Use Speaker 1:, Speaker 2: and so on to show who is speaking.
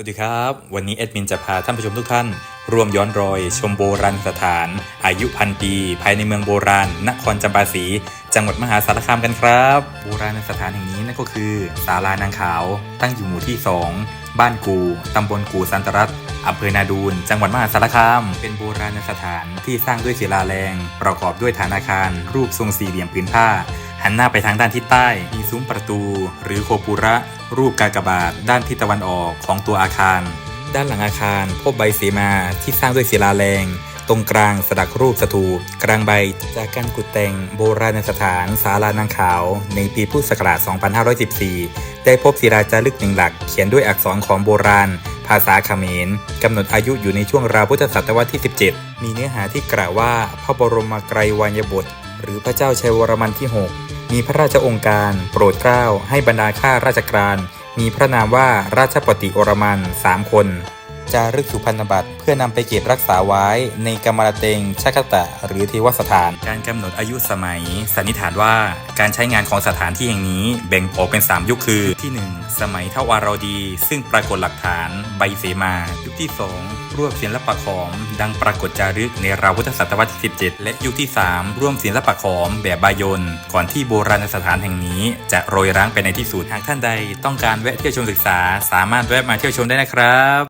Speaker 1: สวัสดีครับ วันนี้แอดมินจะพาท่านผู้ชมทุกท่าน ร่วมย้อนรอย ชมโบราณสถาน อายุพันปี ภายในเมืองโบราณ นครจำปาสีจังหวัดมหาสารคามกันครับ โบราณสถานแห่งนี้นั่นก็คือศาลานางขาว ตั้งอยู่หมู่ที่ 2 บ้านกูตำบลกูสันตรัตอำเภอนาดูน จังหวัดมหาสารคาม เป็นโบราณสถานที่สร้างด้วยศิลาแรง ประกอบด้วยฐานอาคาร รูปทรงสี่เหลี่ยมผืนผ้า หันหน้าไปทางด้านทิศใต้มีซุ้มประตู หรือโคปุระ รูปกากบาท ด้านทิศตะวันออกของตัวอาคาร ด้านหลังอาคาร พบใบเสมาที่สร้างด้วยศิลาแรง ตรงกลางสลักรูปสถูปกลางใบจากการกุดแต่งโบราณสถานศาลานางขาวในปีพุทธศักราช 2514 ได้พบศิลาจารึกหนึ่งหลัก เขียนด้วยอักษรของโบราณภาษาเขมรกำหนดอายุอยู่ในช่วงราวพุทธศตวรรษที่ 17 มีเนื้อหาที่กล่าวว่าพระบรมไกรวาญบท หรือพระเจ้าชัยวรมันที่ 6 มีพระราชองค์การ โปรดเกล้าให้บรรดาข้าราชการ มีพระนามว่าราชปฏิโอรมัน3คน จารึกสุพรรณบัตรเพื่อนำไปเก็บรักษาไว้ในกรรมรเตงชักตะ หรือเทวสถาน การกำหนดอายุสมัย สันนิษฐานว่าการใช้งานของสถานที่แห่งนี้แบ่งออกเป็น 3 ยุคคือที่ 1 สมัยเท่าวาราดี ซึ่งปรากฏหลักฐานใบเสมา ยุคที่ 2รวบศิลปะขอม ดังปรากฏจารึกในราวพุทธศตวรรษที่ 17 และยุคที่ 3 ร่วมศิลปะขอมแบบบายนก่อนที่โบราณสถานแห่งนี้ จะโรยร้างไปในที่สุดหากท่านใด ต้องการแวะเที่ยวชมศึกษา สามารถแวะมาเที่ยวชมได้นะครับ